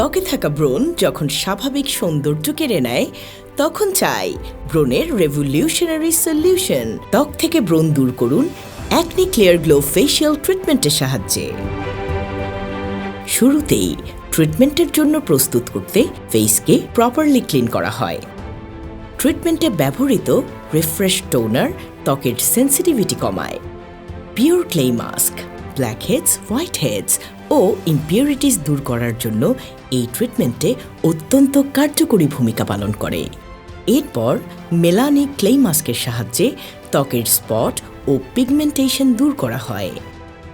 ত্বকে থাকা ব্রণ যখন স্বাভাবিক সৌন্দর্য কেড়ে নেয়, তখন চাই ব্রণের রেভলিউশনারি সলিউশন ত্বক থেকে ব্রণ দূর করুন অ্যাকনি ক্লিয়ার গ্লো ফেশিয়াল ট্রিটমেন্টের সাহায্যে। শুরুতেই ট্রিটমেন্টের জন্য প্রস্তুত করতে ফেসকে প্রপারলি ক্লিন করা হয়। ট্রিটমেন্টে ব্যবহৃত রিফ্রেশ টোনার ত্বকের সেন্সিটিভিটি কমায়। Pure clay mask blackheads whiteheads ও ইম্পিউরিটিস দূর করার জন্য এই ট্রিটমেন্টে অত্যন্ত কার্যকরী ভূমিকা পালন করে। এরপর মেলানি ক্লে মাস্কের সাহায্যে ত্বকের স্পট ও পিগমেন্টেশন দূর করা হয়।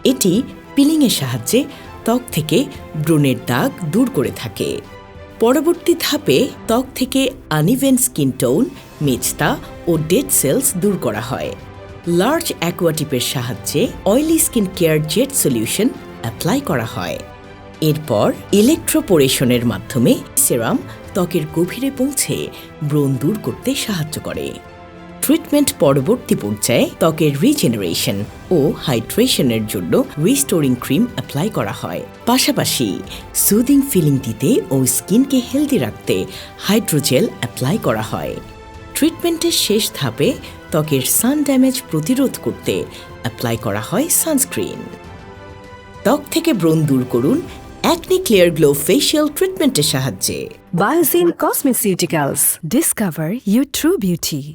এটি পিলিংয়ের সাহায্যে ত্বক থেকে ব্রণের দাগ দূর করে থাকে। পরবর্তী ধাপে ত্বক থেকে আনইভেন স্কিন টোন মেজতা ও ডেড সেলস দূর করা হয়। লার্জ অ্যাকোয়াটিপের সাহায্যে oily skin care jet solution apply করা হয়। এরপর ইলেকট্রোপোরেশনের মাধ্যমে সেরাম ত্বকের গভীরে পৌঁছে ব্রণ দূর করতে সাহায্য করে। ট্রিটমেন্ট পরবর্তী পর্যায়ে ত্বকের রিজেনারেশন ও হাইড্রেশনের জন্য রিস্টোরিং ক্রিম অ্যাপ্লাই করা হয়। পাশাপাশি সুদিং ফিলিং দিতে ও স্কিনকে হেলদি রাখতে হাইড্রোজেল অ্যাপ্লাই করা হয়। ট্রিটমেন্টের শেষ ধাপে ত্বকের সান ড্যামেজ প্রতিরোধ করতে অ্যাপ্লাই করা হয় সানস্ক্রিন ত্বক থেকে ব্রণ দূর করুন অ্যাকনি ক্লিয়ার গ্লো ফেশিয়াল ট্রিটমেন্টের সাহায্যে বায়োসিন cosmeceuticals discover you true beauty.